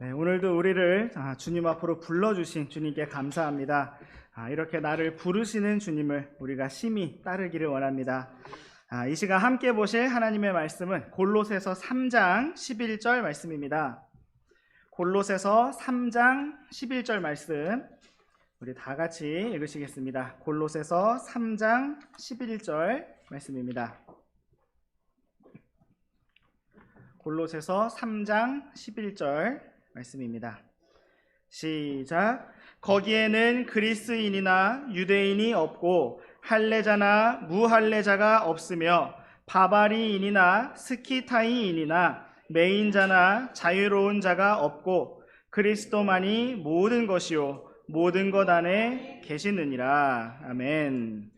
네, 오늘도 우리를 아, 주님 앞으로 불러주신 주님께 감사합니다. 아, 이렇게 나를 부르시는 주님을 우리가 심히 따르기를 원합니다. 아, 이 시간 함께 보실 하나님의 말씀은 골로새서 3장 11절 말씀입니다. 골로새서 3장 11절 말씀 우리 다 같이 읽으시겠습니다. 골로새서 3장 11절 말씀입니다. 골로새서 3장 11절 말씀입니다. 시작. 거기에는 그리스인이나 유대인이 없고 할례자나 무할례자가 없으며 바바리인이나 스키타이인이나 메인자나 자유로운 자가 없고 그리스도만이 모든 것이요 모든 것 안에 계시느니라. 아멘.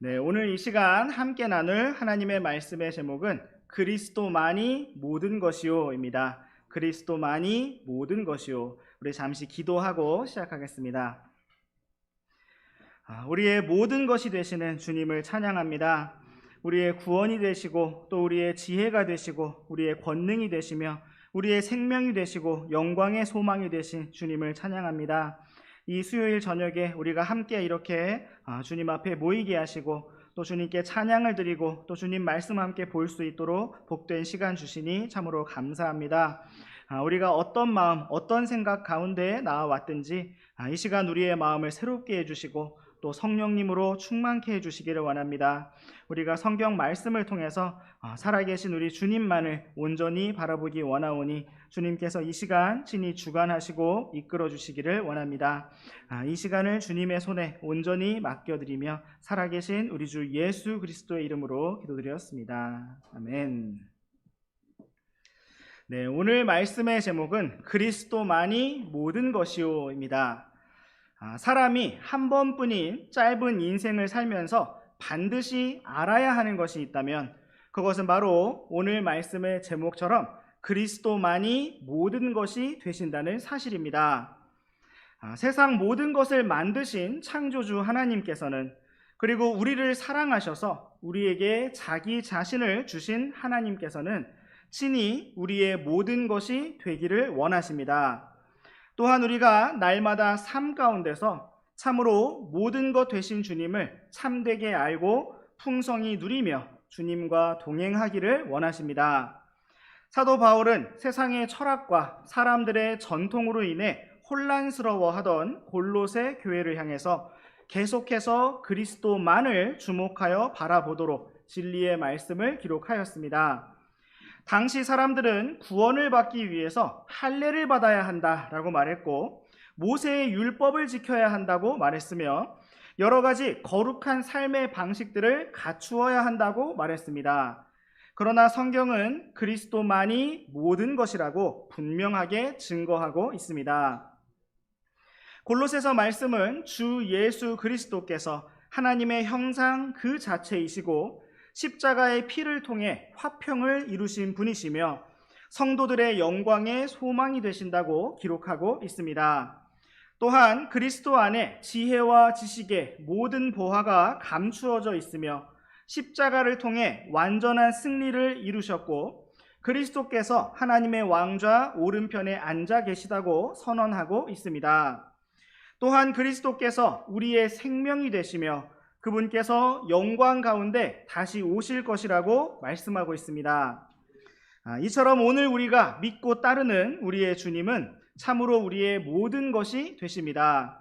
네, 오늘 이 시간 함께 나눌 하나님의 말씀의 제목은 그리스도만이 모든 것이요입니다. 그리스도만이 모든 것이요. 우리 잠시 기도하고 시작하겠습니다. 아, 우리의 모든 것이 되시는 주님을 찬양합니다. 우리의 구원이 되시고 또 우리의 지혜가 되시고 우리의 권능이 되시며 우리의 생명이 되시고 영광의 소망이 되신 주님을 찬양합니다. 이 수요일 저녁에 우리가 함께 이렇게 아, 주님 앞에 모이게 하시고 또 주님께 찬양을 드리고 또 주님 말씀 함께 볼 수 있도록 복된 시간 주시니 참으로 감사합니다. 아, 우리가 어떤 마음, 어떤 생각 가운데 나와왔든지 아, 이 시간 우리의 마음을 새롭게 해주시고 또 성령님으로 충만케 해주시기를 원합니다. 우리가 성경 말씀을 통해서 아, 살아계신 우리 주님만을 온전히 바라보기 원하오니 주님께서 이 시간 친히 주관하시고 이끌어 주시기를 원합니다. 아, 이 시간을 주님의 손에 온전히 맡겨드리며 살아계신 우리 주 예수 그리스도의 이름으로 기도드렸습니다. 아멘. 네, 오늘 말씀의 제목은 그리스도만이 모든 것이오입니다. 아, 사람이 한 번뿐인 짧은 인생을 살면서 반드시 알아야 하는 것이 있다면 그것은 바로 오늘 말씀의 제목처럼 그리스도만이 모든 것이 되신다는 사실입니다. 아, 세상 모든 것을 만드신 창조주 하나님께서는 그리고 우리를 사랑하셔서 우리에게 자기 자신을 주신 하나님께서는 친히 우리의 모든 것이 되기를 원하십니다. 또한 우리가 날마다 삶 가운데서 참으로 모든 것 되신 주님을 참되게 알고 풍성히 누리며 주님과 동행하기를 원하십니다. 사도 바울은 세상의 철학과 사람들의 전통으로 인해 혼란스러워하던 골로새 교회를 향해서 계속해서 그리스도만을 주목하여 바라보도록 진리의 말씀을 기록하였습니다. 당시 사람들은 구원을 받기 위해서 할례를 받아야 한다라고 말했고 모세의 율법을 지켜야 한다고 말했으며 여러 가지 거룩한 삶의 방식들을 갖추어야 한다고 말했습니다. 그러나 성경은 그리스도만이 모든 것이라고 분명하게 증거하고 있습니다. 골로새서 말씀은 주 예수 그리스도께서 하나님의 형상 그 자체이시고 십자가의 피를 통해 화평을 이루신 분이시며 성도들의 영광의 소망이 되신다고 기록하고 있습니다. 또한 그리스도 안에 지혜와 지식의 모든 보화가 감추어져 있으며 십자가를 통해 완전한 승리를 이루셨고 그리스도께서 하나님의 왕좌 오른편에 앉아 계시다고 선언하고 있습니다. 또한 그리스도께서 우리의 생명이 되시며 그분께서 영광 가운데 다시 오실 것이라고 말씀하고 있습니다. 아, 이처럼 오늘 우리가 믿고 따르는 우리의 주님은 참으로 우리의 모든 것이 되십니다.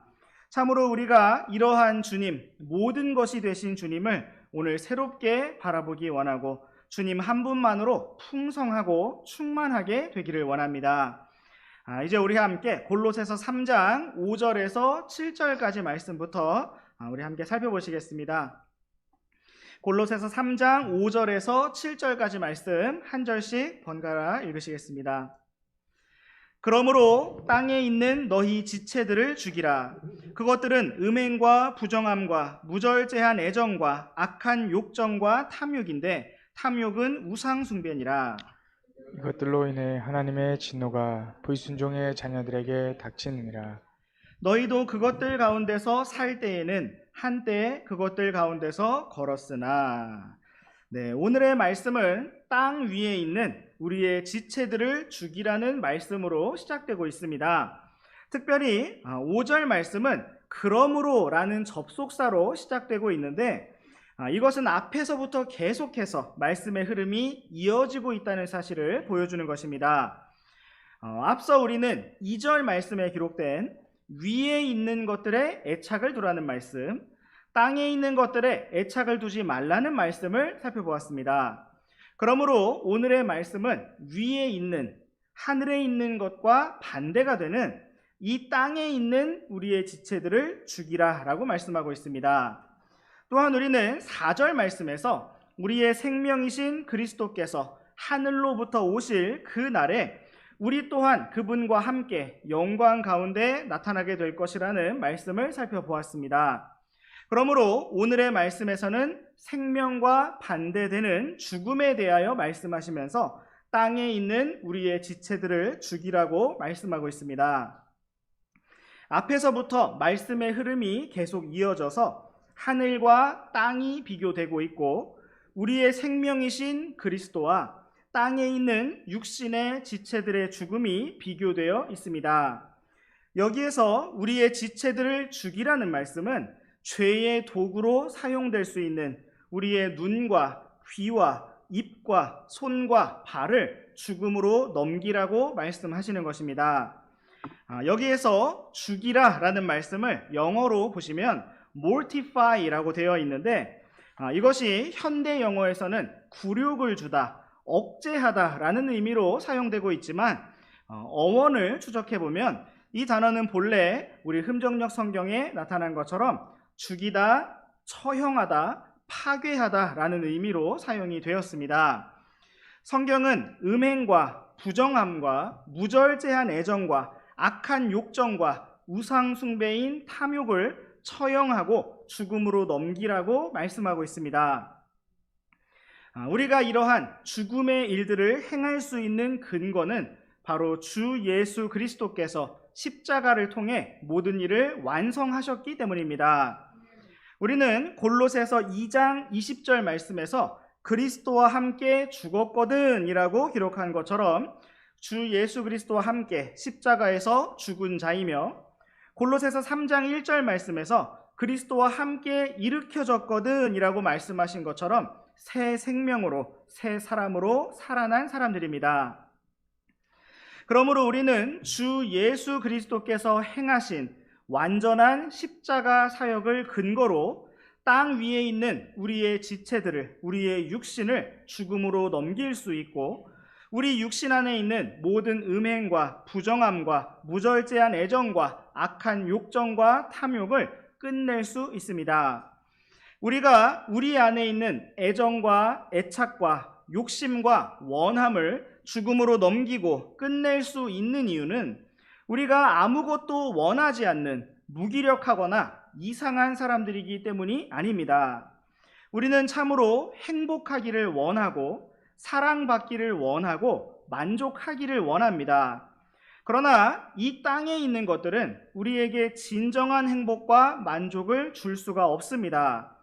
참으로 우리가 이러한 주님, 모든 것이 되신 주님을 오늘 새롭게 바라보기 원하고 주님 한 분만으로 풍성하고 충만하게 되기를 원합니다. 아, 이제 우리 함께 골로새서 3장 5절에서 7절까지 말씀부터 아, 우리 함께 살펴보시겠습니다. 골로새서 3장 5절에서 7절까지 말씀 한 절씩 번갈아 읽으시겠습니다. 그러므로 땅에 있는 너희 지체들을 죽이라. 그것들은 음행과 부정함과 무절제한 애정과 악한 욕정과 탐욕인데 탐욕은 우상숭배니라. 이것들로 인해 하나님의 진노가 불순종의 자녀들에게 닥치느니라. 너희도 그것들 가운데서 살 때에는 한때 그것들 가운데서 걸었으나 네, 오늘의 말씀은 땅 위에 있는 우리의 지체들을 죽이라는 말씀으로 시작되고 있습니다. 특별히 5절 말씀은 그러므로 라는 접속사로 시작되고 있는데 아, 이것은 앞에서부터 계속해서 말씀의 흐름이 이어지고 있다는 사실을 보여주는 것입니다. 어, 앞서 우리는 2절 말씀에 기록된 위에 있는 것들에 애착을 두라는 말씀, 땅에 있는 것들에 애착을 두지 말라는 말씀을 살펴보았습니다. 그러므로 오늘의 말씀은 위에 있는 하늘에 있는 것과 반대가 되는 이 땅에 있는 우리의 지체들을 죽이라 라고 말씀하고 있습니다. 또한 우리는 4절 말씀에서 우리의 생명이신 그리스도께서 하늘로부터 오실 그 날에 우리 또한 그분과 함께 영광 가운데 나타나게 될 것이라는 말씀을 살펴보았습니다. 그러므로 오늘의 말씀에서는 생명과 반대되는 죽음에 대하여 말씀하시면서 땅에 있는 우리의 지체들을 죽이라고 말씀하고 있습니다. 앞에서부터 말씀의 흐름이 계속 이어져서 하늘과 땅이 비교되고 있고 우리의 생명이신 그리스도와 땅에 있는 육신의 지체들의 죽음이 비교되어 있습니다. 여기에서 우리의 지체들을 죽이라는 말씀은 죄의 도구로 사용될 수 있는 우리의 눈과 귀와 입과 손과 발을 죽음으로 넘기라고 말씀하시는 것입니다. 아, 여기에서 죽이라 라는 말씀을 영어로 보시면 mortify라고 되어 있는데 아, 이것이 현대 영어에서는 굴욕을 주다, 억제하다 라는 의미로 사용되고 있지만 어, 어원을 추적해 보면 이 단어는 본래 우리 흠정력 성경에 나타난 것처럼 죽이다, 처형하다, 파괴하다라는 의미로 사용이 되었습니다. 성경은 음행과 부정함과 무절제한 애정과 악한 욕정과 우상 숭배인 탐욕을 처형하고 죽음으로 넘기라고 말씀하고 있습니다. 아, 우리가 이러한 죽음의 일들을 행할 수 있는 근거는 바로 주 예수 그리스도께서 십자가를 통해 모든 일을 완성하셨기 때문입니다. 우리는 골로새서 2장 20절 말씀에서 그리스도와 함께 죽었거든이라고 기록한 것처럼 주 예수 그리스도와 함께 십자가에서 죽은 자이며 골로새서 3장 1절 말씀에서 그리스도와 함께 일으켜졌거든이라고 말씀하신 것처럼 새 생명으로 새 사람으로 살아난 사람들입니다. 그러므로 우리는 주 예수 그리스도께서 행하신 완전한 십자가 사역을 근거로 땅 위에 있는 우리의 지체들을 우리의 육신을 죽음으로 넘길 수 있고 우리 육신 안에 있는 모든 음행과 부정함과 무절제한 애정과 악한 욕정과 탐욕을 끝낼 수 있습니다. 우리가 우리 안에 있는 애정과 애착과 욕심과 원함을 죽음으로 넘기고 끝낼 수 있는 이유는 우리가 아무것도 원하지 않는 무기력하거나 이상한 사람들이기 때문이 아닙니다. 우리는 참으로 행복하기를 원하고 사랑받기를 원하고 만족하기를 원합니다. 그러나 이 땅에 있는 것들은 우리에게 진정한 행복과 만족을 줄 수가 없습니다.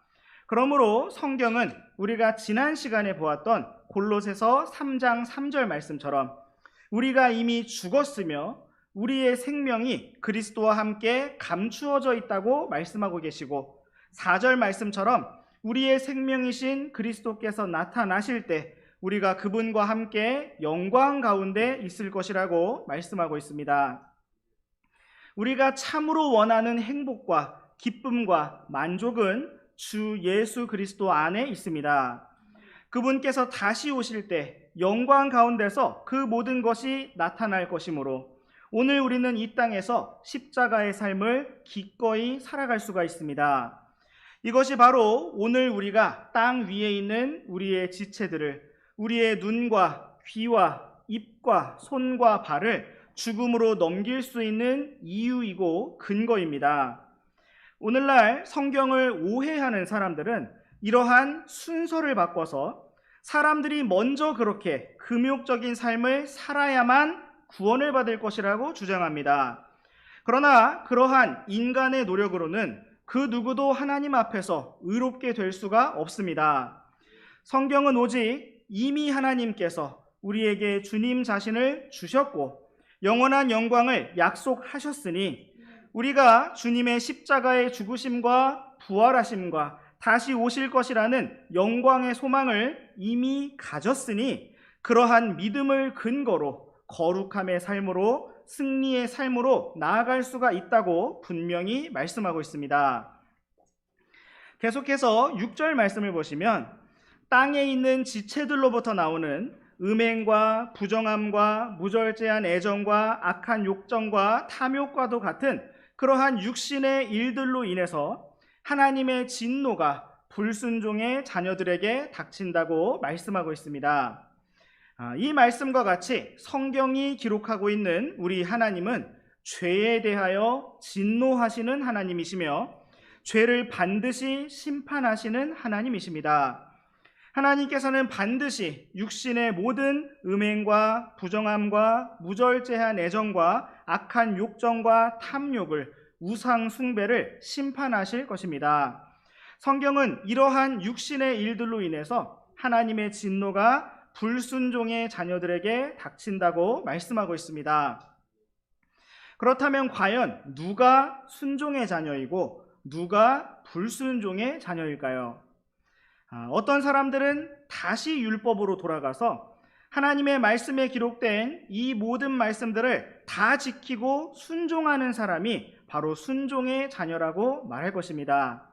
그러므로 성경은 우리가 지난 시간에 보았던 골로새서 3장 3절 말씀처럼 우리가 이미 죽었으며 우리의 생명이 그리스도와 함께 감추어져 있다고 말씀하고 계시고 4절 말씀처럼 우리의 생명이신 그리스도께서 나타나실 때 우리가 그분과 함께 영광 가운데 있을 것이라고 말씀하고 있습니다. 우리가 참으로 원하는 행복과 기쁨과 만족은 주 예수 그리스도 안에 있습니다. 그분께서 다시 오실 때 영광 가운데서 그 모든 것이 나타날 것이므로 오늘 우리는 이 땅에서 십자가의 삶을 기꺼이 살아갈 수가 있습니다. 이것이 바로 오늘 우리가 땅 위에 있는 우리의 지체들을 우리의 눈과 귀와 입과 손과 발을 죽음으로 넘길 수 있는 이유이고 근거입니다. 오늘날 성경을 오해하는 사람들은 이러한 순서를 바꿔서 사람들이 먼저 그렇게 금욕적인 삶을 살아야만 구원을 받을 것이라고 주장합니다. 그러나 그러한 인간의 노력으로는 그 누구도 하나님 앞에서 의롭게 될 수가 없습니다. 성경은 오직 이미 하나님께서 우리에게 주님 자신을 주셨고 영원한 영광을 약속하셨으니 우리가 주님의 십자가의 죽으심과 부활하심과 다시 오실 것이라는 영광의 소망을 이미 가졌으니 그러한 믿음을 근거로 거룩함의 삶으로 승리의 삶으로 나아갈 수가 있다고 분명히 말씀하고 있습니다. 계속해서 6절 말씀을 보시면 땅에 있는 지체들로부터 나오는 음행과 부정함과 무절제한 애정과 악한 욕정과 탐욕과도 같은 그러한 육신의 일들로 인해서 하나님의 진노가 불순종의 자녀들에게 닥친다고 말씀하고 있습니다. 아, 이 말씀과 같이 성경이 기록하고 있는 우리 하나님은 죄에 대하여 진노하시는 하나님이시며 죄를 반드시 심판하시는 하나님이십니다. 하나님께서는 반드시 육신의 모든 음행과 부정함과 무절제한 애정과 악한 욕정과 탐욕을 우상 숭배를 심판하실 것입니다. 성경은 이러한 육신의 일들로 인해서 하나님의 진노가 불순종의 자녀들에게 닥친다고 말씀하고 있습니다. 그렇다면 과연 누가 순종의 자녀이고 누가 불순종의 자녀일까요? 아, 어떤 사람들은 다시 율법으로 돌아가서 하나님의 말씀에 기록된 이 모든 말씀들을 다 지키고 순종하는 사람이 바로 순종의 자녀라고 말할 것입니다.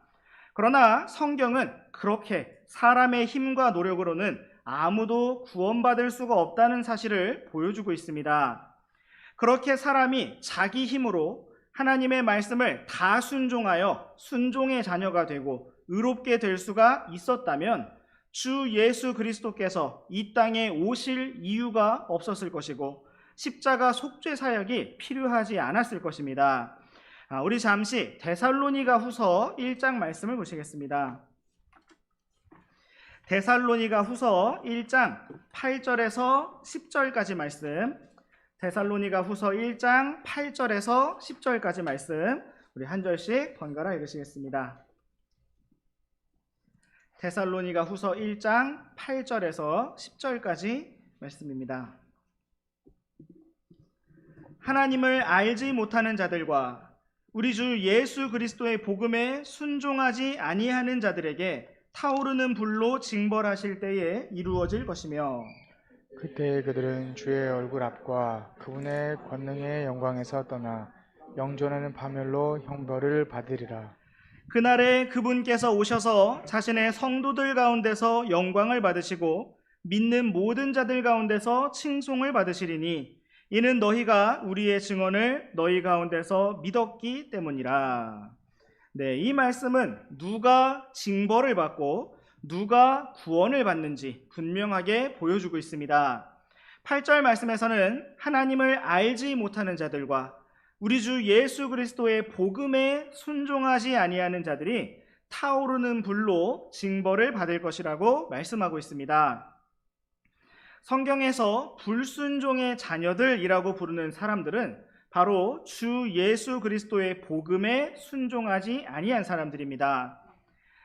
그러나 성경은 그렇게 사람의 힘과 노력으로는 아무도 구원받을 수가 없다는 사실을 보여주고 있습니다. 그렇게 사람이 자기 힘으로 하나님의 말씀을 다 순종하여 순종의 자녀가 되고 의롭게 될 수가 있었다면 주 예수 그리스도께서 이 땅에 오실 이유가 없었을 것이고 십자가 속죄 사역이 필요하지 않았을 것입니다. 아, 우리 잠시 데살로니가 후서 1장 말씀을 보시겠습니다. 데살로니가 후서 1장 8절에서 10절까지 말씀. 데살로니가 후서 1장 8절에서 10절까지 말씀. 우리 한 절씩 번갈아 읽으시겠습니다. 데살로니가 후서 1장 8절에서 10절까지 말씀입니다. 하나님을 알지 못하는 자들과 우리 주 예수 그리스도의 복음에 순종하지 아니하는 자들에게 타오르는 불로 징벌하실 때에 이루어질 것이며 그때 그들은 주의 얼굴 앞과 그분의 권능의 영광에서 떠나 영존하는 파멸로 형벌을 받으리라. 그날에 그분께서 오셔서 자신의 성도들 가운데서 영광을 받으시고 믿는 모든 자들 가운데서 칭송을 받으시리니 이는 너희가 우리의 증언을 너희 가운데서 믿었기 때문이라. 네, 이 말씀은 누가 징벌을 받고 누가 구원을 받는지 분명하게 보여주고 있습니다. 8절 말씀에서는 하나님을 알지 못하는 자들과 우리 주 예수 그리스도의 복음에 순종하지 아니하는 자들이 타오르는 불로 징벌을 받을 것이라고 말씀하고 있습니다. 성경에서 불순종의 자녀들이라고 부르는 사람들은 바로 주 예수 그리스도의 복음에 순종하지 아니한 사람들입니다.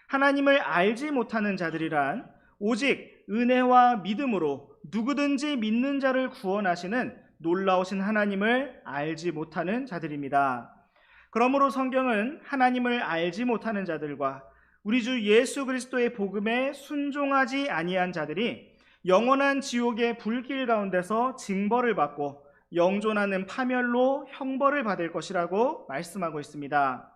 하나님을 알지 못하는 자들이란 오직 은혜와 믿음으로 누구든지 믿는 자를 구원하시는 놀라우신 하나님을 알지 못하는 자들입니다. 그러므로 성경은 하나님을 알지 못하는 자들과 우리 주 예수 그리스도의 복음에 순종하지 아니한 자들이 영원한 지옥의 불길 가운데서 징벌을 받고 영존하는 파멸로 형벌을 받을 것이라고 말씀하고 있습니다.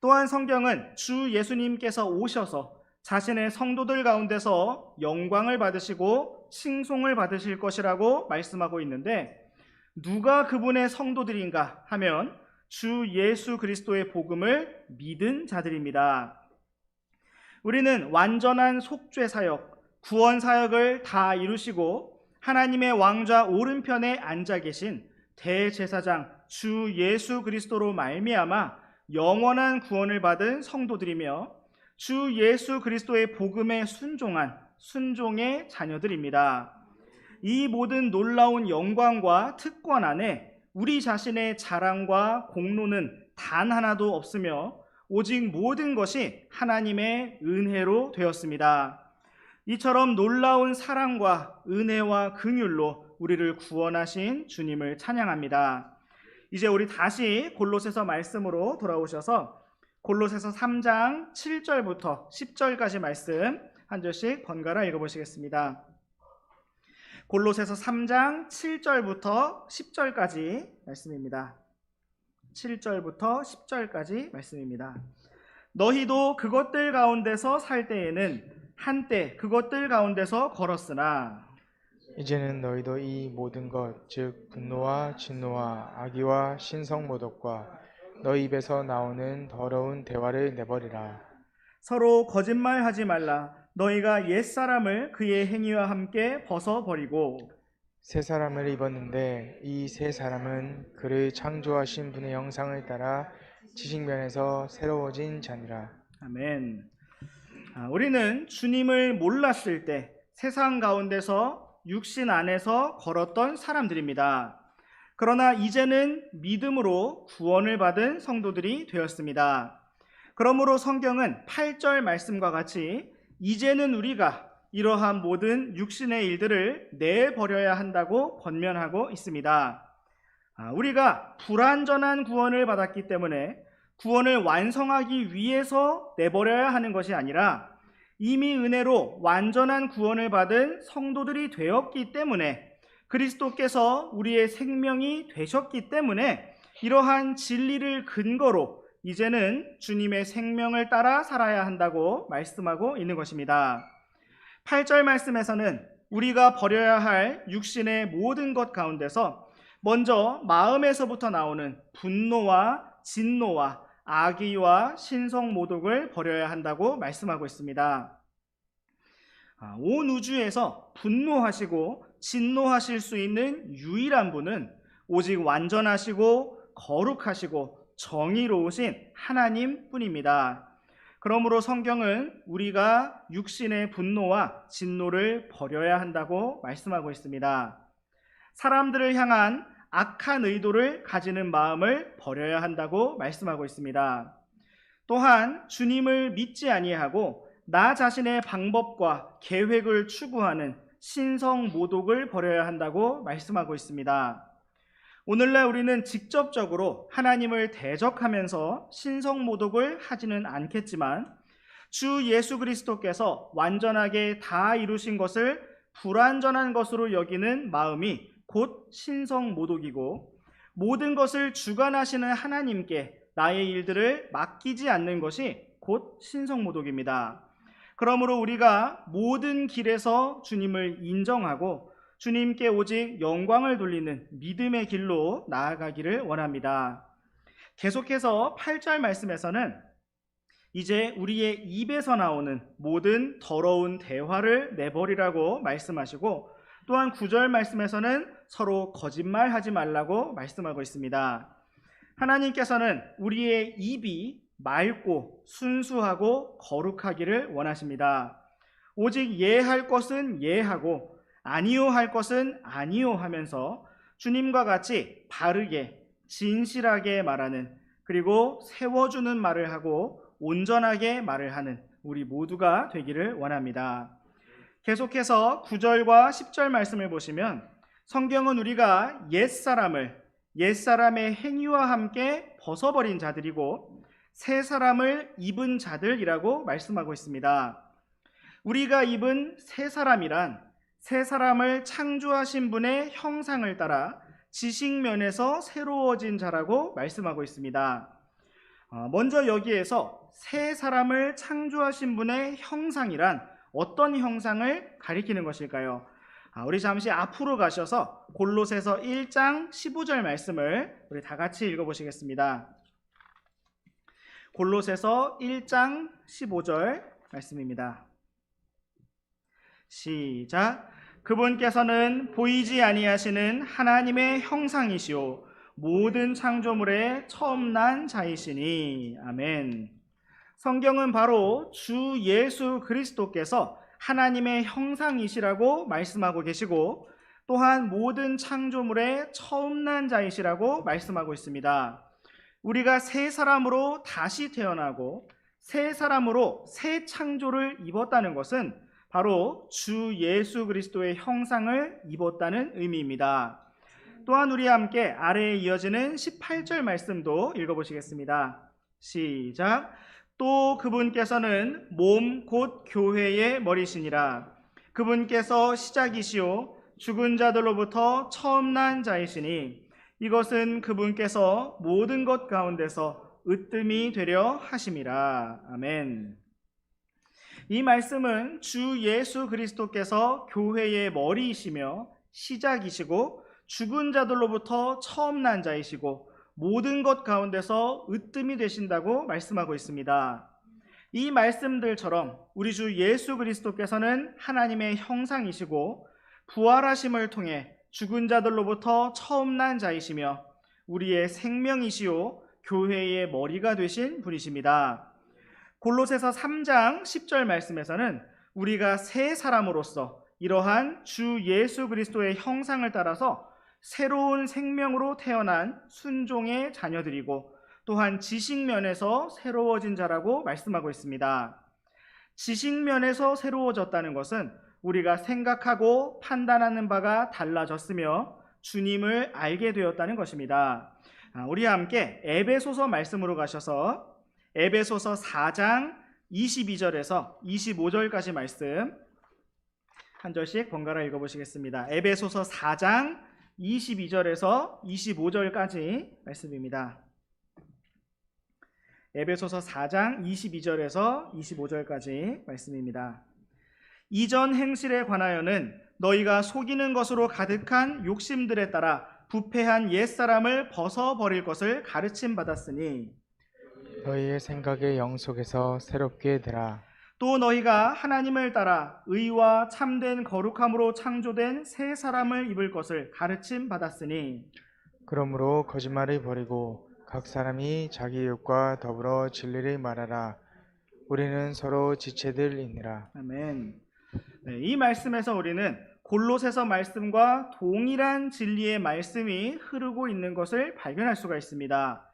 또한 성경은 주 예수님께서 오셔서 자신의 성도들 가운데서 영광을 받으시고 칭송을 받으실 것이라고 말씀하고 있는데 누가 그분의 성도들인가 하면 주 예수 그리스도의 복음을 믿은 자들입니다. 우리는 완전한 속죄 사역, 구원 사역을 다 이루시고 하나님의 왕좌 오른편에 앉아 계신 대제사장 주 예수 그리스도로 말미암아 영원한 구원을 받은 성도들이며 주 예수 그리스도의 복음에 순종한 순종의 자녀들입니다. 이 모든 놀라운 영광과 특권 안에 우리 자신의 자랑과 공로는 단 하나도 없으며 오직 모든 것이 하나님의 은혜로 되었습니다. 이처럼 놀라운 사랑과 은혜와 긍휼로 우리를 구원하신 주님을 찬양합니다. 이제 우리 다시 골로새서 말씀으로 돌아오셔서 골로새서 3장 7절부터 10절까지 말씀 한 절씩 번갈아 읽어보시겠습니다. 골로새서 3장 7절부터 10절까지 말씀입니다. 7절부터 10절까지 말씀입니다. 너희도 그것들 가운데서 살 때에는 한때 그것들 가운데서 걸었으나 이제는 너희도 이 모든 것, 즉 분노와 진노와 악의와 신성 모독과 너희 입에서 나오는 더러운 대화를 내버리라. 서로 거짓말하지 말라. 너희가 옛 사람을 그의 행위와 함께 벗어 버리고 새 사람을 입었는데 이 새 사람은 그를 창조하신 분의 형상을 따라 지식면에서 새로워진 자니라. 아멘. 아, 우리는 주님을 몰랐을 때 세상 가운데서 육신 안에서 걸었던 사람들입니다. 그러나 이제는 믿음으로 구원을 받은 성도들이 되었습니다. 그러므로 성경은 8절 말씀과 같이 이제는 우리가 이러한 모든 육신의 일들을 내버려야 한다고 권면하고 있습니다. 아, 우리가 불완전한 구원을 받았기 때문에 구원을 완성하기 위해서 내버려야 하는 것이 아니라 이미 은혜로 완전한 구원을 받은 성도들이 되었기 때문에 그리스도께서 우리의 생명이 되셨기 때문에 이러한 진리를 근거로 이제는 주님의 생명을 따라 살아야 한다고 말씀하고 있는 것입니다. 8절 말씀에서는 우리가 버려야 할 육신의 모든 것 가운데서 먼저 마음에서부터 나오는 분노와 진노와 악의와 신성 모독을 버려야 한다고 말씀하고 있습니다. 아, 온 우주에서 분노하시고 진노하실 수 있는 유일한 분은 오직 완전하시고 거룩하시고 정의로우신 하나님 뿐입니다. 그러므로 성경은 우리가 육신의 분노와 진노를 버려야 한다고 말씀하고 있습니다. 사람들을 향한 악한 의도를 가지는 마음을 버려야 한다고 말씀하고 있습니다. 또한 주님을 믿지 아니하고 나 자신의 방법과 계획을 추구하는 신성 모독을 버려야 한다고 말씀하고 있습니다. 오늘날 우리는 직접적으로 하나님을 대적하면서 신성 모독을 하지는 않겠지만 주 예수 그리스도께서 완전하게 다 이루신 것을 불완전한 것으로 여기는 마음이 곧 신성 모독이고 모든 것을 주관하시는 하나님께 나의 일들을 맡기지 않는 것이 곧 신성 모독입니다. 그러므로 우리가 모든 길에서 주님을 인정하고 주님께 오직 영광을 돌리는 믿음의 길로 나아가기를 원합니다. 계속해서 8절 말씀에서는 이제 우리의 입에서 나오는 모든 더러운 대화를 내버리라고 말씀하시고 또한 9절 말씀에서는 서로 거짓말하지 말라고 말씀하고 있습니다. 하나님께서는 우리의 입이 맑고 순수하고 거룩하기를 원하십니다. 오직 예할 것은 예하고 아니요 할 것은 아니요 하면서 주님과 같이 바르게 진실하게 말하는 그리고 세워주는 말을 하고 온전하게 말을 하는 우리 모두가 되기를 원합니다. 계속해서 9절과 10절 말씀을 보시면 성경은 우리가 옛사람을 옛사람의 행위와 함께 벗어버린 자들이고 새 사람을 입은 자들이라고 말씀하고 있습니다. 우리가 입은 새 사람이란 새 사람을 창조하신 분의 형상을 따라 지식면에서 새로워진 자라고 말씀하고 있습니다. 어, 먼저 여기에서 새 사람을 창조하신 분의 형상이란 어떤 형상을 가리키는 것일까요? 아, 우리 잠시 앞으로 가셔서 골로새서 1장 15절 말씀을 우리 다 같이 읽어보시겠습니다. 골로새서 1장 15절 말씀입니다. 시작. 그분께서는 보이지 아니하시는 하나님의 형상이시오 모든 창조물의 처음 난 자이시니 아멘. 성경은 바로 주 예수 그리스도께서 하나님의 형상이시라고 말씀하고 계시고 또한 모든 창조물의 처음 난 자이시라고 말씀하고 있습니다. 우리가 새 사람으로 다시 태어나고 새 사람으로 새 창조를 입었다는 것은 바로 주 예수 그리스도의 형상을 입었다는 의미입니다. 또한 우리 함께 아래에 이어지는 18절 말씀도 읽어보시겠습니다. 시작. 또 그분께서는 몸 곧 교회의 머리시니라. 그분께서 시작이시요 죽은 자들로부터 처음 난 자이시니 이것은 그분께서 모든 것 가운데서 으뜸이 되려 하심이라. 아멘. 이 말씀은 주 예수 그리스도께서 교회의 머리이시며 시작이시고 죽은 자들로부터 처음 난 자이시고 모든 것 가운데서 으뜸이 되신다고 말씀하고 있습니다. 이 말씀들처럼 우리 주 예수 그리스도께서는 하나님의 형상이시고 부활하심을 통해 죽은 자들로부터 처음 난 자이시며 우리의 생명이시요 교회의 머리가 되신 분이십니다. 골로새서 3장 10절 말씀에서는 우리가 새 사람으로서 이러한 주 예수 그리스도의 형상을 따라서 새로운 생명으로 태어난 순종의 자녀들이고 또한 지식면에서 새로워진 자라고 말씀하고 있습니다. 지식면에서 새로워졌다는 것은 우리가 생각하고 판단하는 바가 달라졌으며 주님을 알게 되었다는 것입니다. 아, 우리 함께 에베소서 말씀으로 가셔서 에베소서 4장 22절에서 25절까지 말씀 한 절씩 번갈아 읽어보시겠습니다. 에베소서 4장 22절에서 25절까지 말씀입니다. 에베소서 4장 22절에서 25절까지 말씀입니다. 이전 행실에 관하여는 너희가 속이는 것으로 가득한 욕심들에 따라 부패한 옛사람을 벗어버릴 것을 가르침 받았으니 너희의 생각의 영 속에서 새롭게 되라. 또 너희가 하나님을 따라 의와 참된 거룩함으로 창조된 새 사람을 입을 것을 가르침 받았으니 그러므로 거짓말을 버리고 각 사람이 자기 욕과 더불어 진리를 말하라. 우리는 서로 지체들이니라. 아멘. 네, 이 말씀에서 우리는 골로새서 말씀과 동일한 진리의 말씀이 흐르고 있는 것을 발견할 수가 있습니다.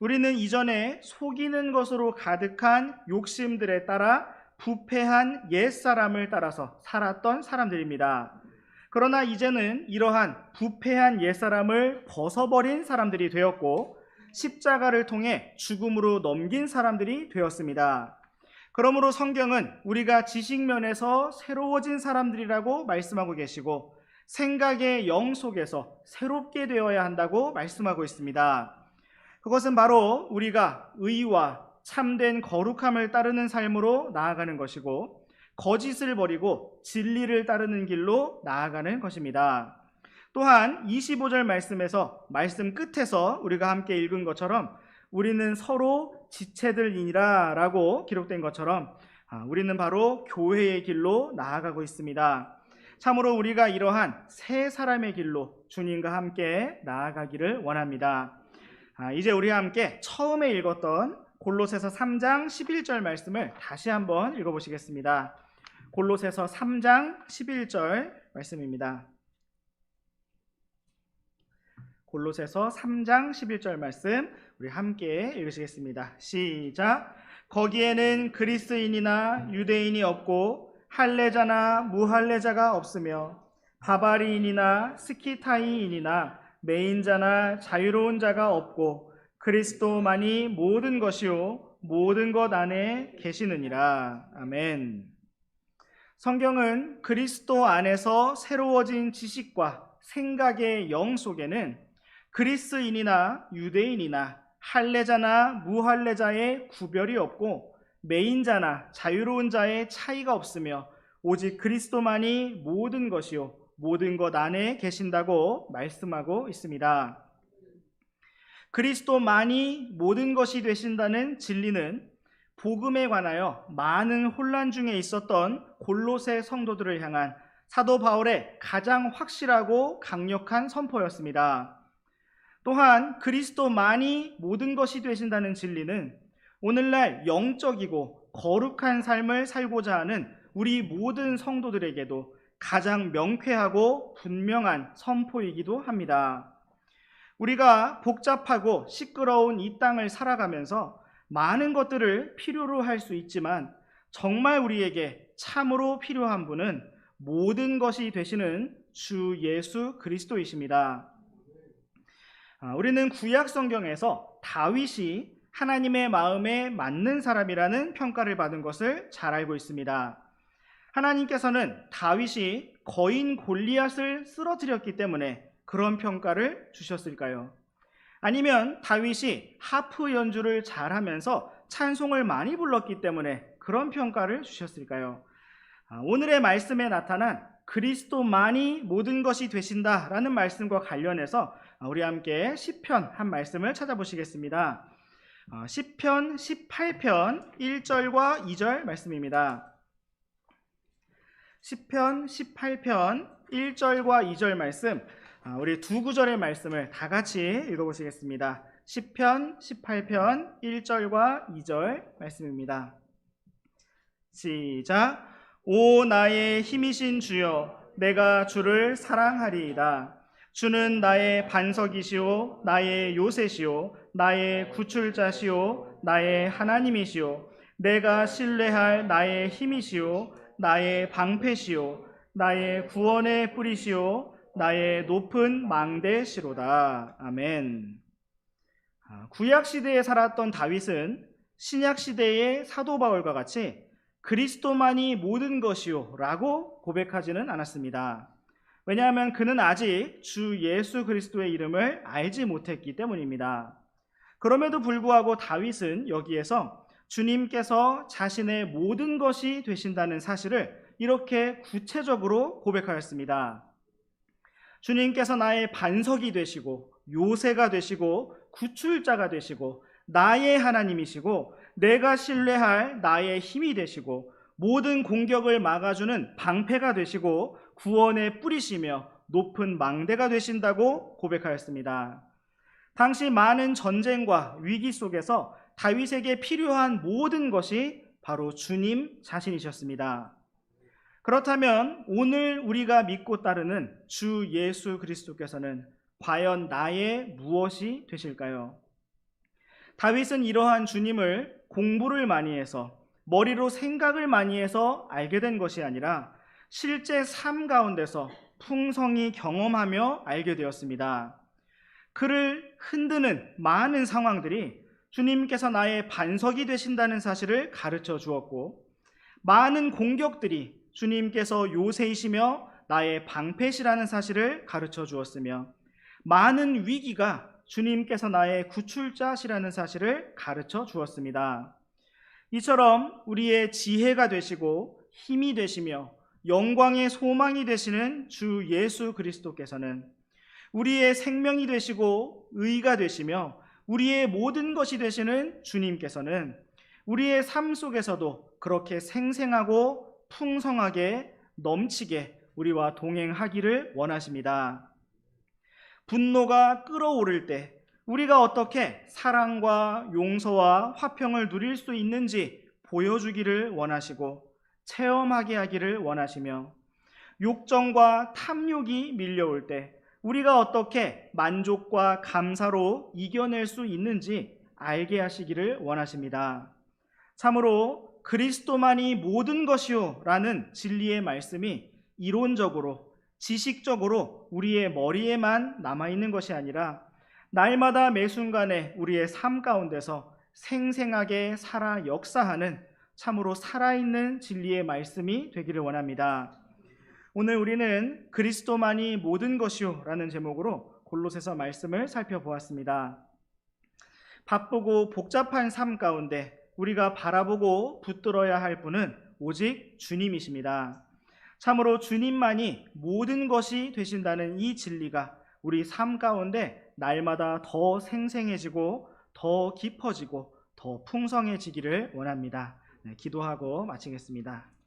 우리는 이전에 속이는 것으로 가득한 욕심들에 따라 부패한 옛사람을 따라서 살았던 사람들입니다. 그러나 이제는 이러한 부패한 옛사람을 벗어버린 사람들이 되었고 십자가를 통해 죽음으로 넘긴 사람들이 되었습니다. 그러므로 성경은 우리가 지식면에서 새로워진 사람들이라고 말씀하고 계시고 생각의 영 속에서 새롭게 되어야 한다고 말씀하고 있습니다. 그것은 바로 우리가 의와 참된 거룩함을 따르는 삶으로 나아가는 것이고 거짓을 버리고 진리를 따르는 길로 나아가는 것입니다. 또한 25절 말씀에서 말씀 끝에서 우리가 함께 읽은 것처럼 우리는 서로 지체들이니라 라고 기록된 것처럼 아, 우리는 바로 교회의 길로 나아가고 있습니다. 참으로 우리가 이러한 새 사람의 길로 주님과 함께 나아가기를 원합니다. 아, 이제 우리와 함께 처음에 읽었던 골로새서 3장 11절 말씀을 다시 한번 읽어보시겠습니다. 골로새서 3장 11절 말씀입니다. 골로새서 3장 11절 말씀 우리 함께 읽으시겠습니다. 시작. 거기에는 그리스인이나 유대인이 없고 할례자나 무할례자가 없으며 바바리인이나 스키타이인이나 매인자나 자유로운 자가 없고 그리스도만이 모든 것이요 모든 것 안에 계시느니라. 아멘. 성경은 그리스도 안에서 새로워진 지식과 생각의 영 속에는 그리스인이나 유대인이나 할례자나 무할례자의 구별이 없고 매인자나 자유로운 자의 차이가 없으며 오직 그리스도만이 모든 것이요 모든 것 안에 계신다고 말씀하고 있습니다. 그리스도만이 모든 것이 되신다는 진리는 복음에 관하여 많은 혼란 중에 있었던 골로새 성도들을 향한 사도 바울의 가장 확실하고 강력한 선포였습니다. 또한 그리스도만이 모든 것이 되신다는 진리는 오늘날 영적이고 거룩한 삶을 살고자 하는 우리 모든 성도들에게도 가장 명쾌하고 분명한 선포이기도 합니다. 우리가 복잡하고 시끄러운 이 땅을 살아가면서 많은 것들을 필요로 할 수 있지만 정말 우리에게 참으로 필요한 분은 모든 것이 되시는 주 예수 그리스도이십니다. 아, 우리는 구약 성경에서 다윗이 하나님의 마음에 맞는 사람이라는 평가를 받은 것을 잘 알고 있습니다. 하나님께서는 다윗이 거인 골리앗을 쓰러뜨렸기 때문에 그런 평가를 주셨을까요? 아니면 다윗이 하프 연주를 잘하면서 찬송을 많이 불렀기 때문에 그런 평가를 주셨을까요? 아, 오늘의 말씀에 나타난 그리스도만이 모든 것이 되신다라는 말씀과 관련해서 아, 우리 함께 시편 한 말씀을 찾아보시겠습니다. 아, 시편 18편 1절과 2절 말씀입니다. 시편 18편 1절과 2절 말씀 아, 우리 두 구절의 말씀을 다 같이 읽어보시겠습니다. 시편 18편 1절과 2절 말씀입니다. 시작. 오 나의 힘이신 주여, 내가 주를 사랑하리이다. 주는 나의 반석이시오, 나의 요새시오, 나의 구출자시오, 나의 하나님이시오. 내가 신뢰할 나의 힘이시오, 나의 방패시오, 나의 구원의 뿌리시오, 나의 높은 망대시로다. 아멘. 아, 구약 시대에 살았던 다윗은 신약 시대의 사도 바울과 같이 그리스도만이 모든 것이요라고 고백하지는 않았습니다. 왜냐하면 그는 아직 주 예수 그리스도의 이름을 알지 못했기 때문입니다. 그럼에도 불구하고 다윗은 여기에서 주님께서 자신의 모든 것이 되신다는 사실을 이렇게 구체적으로 고백하였습니다. 주님께서 나의 반석이 되시고 요새가 되시고 구출자가 되시고 나의 하나님이시고 내가 신뢰할 나의 힘이 되시고 모든 공격을 막아주는 방패가 되시고 구원의 뿌리시며 높은 망대가 되신다고 고백하였습니다. 당시 많은 전쟁과 위기 속에서 다윗에게 필요한 모든 것이 바로 주님 자신이셨습니다. 그렇다면 오늘 우리가 믿고 따르는 주 예수 그리스도께서는 과연 나의 무엇이 되실까요? 다윗은 이러한 주님을 공부를 많이 해서 머리로 생각을 많이 해서 알게 된 것이 아니라 실제 삶 가운데서 풍성히 경험하며 알게 되었습니다. 그를 흔드는 많은 상황들이 주님께서 나의 반석이 되신다는 사실을 가르쳐 주었고, 많은 공격들이 주님께서 요새이시며 나의 방패시라는 사실을 가르쳐 주었으며, 많은 위기가 주님께서 나의 구출자시라는 사실을 가르쳐 주었습니다. 이처럼 우리의 지혜가 되시고 힘이 되시며 영광의 소망이 되시는 주 예수 그리스도께서는 우리의 생명이 되시고 의가 되시며 우리의 모든 것이 되시는 주님께서는 우리의 삶 속에서도 그렇게 생생하고 풍성하게 넘치게 우리와 동행하기를 원하십니다. 분노가 끓어오를 때 우리가 어떻게 사랑과 용서와 화평을 누릴 수 있는지 보여주기를 원하시고 체험하게 하기를 원하시며 욕정과 탐욕이 밀려올 때 우리가 어떻게 만족과 감사로 이겨낼 수 있는지 알게 하시기를 원하십니다. 참으로 그리스도만이 모든 것이요 라는 진리의 말씀이 이론적으로 지식적으로 우리의 머리에만 남아있는 것이 아니라 날마다 매 순간에 우리의 삶 가운데서 생생하게 살아 역사하는 참으로 살아있는 진리의 말씀이 되기를 원합니다. 오늘 우리는 그리스도만이 모든 것이요 라는 제목으로 골로새서 말씀을 살펴보았습니다. 바쁘고 복잡한 삶 가운데 우리가 바라보고 붙들어야 할 분은 오직 주님이십니다. 참으로 주님만이 모든 것이 되신다는 이 진리가 우리 삶 가운데 날마다 더 생생해지고 더 깊어지고 더 풍성해지기를 원합니다. 네, 기도하고 마치겠습니다.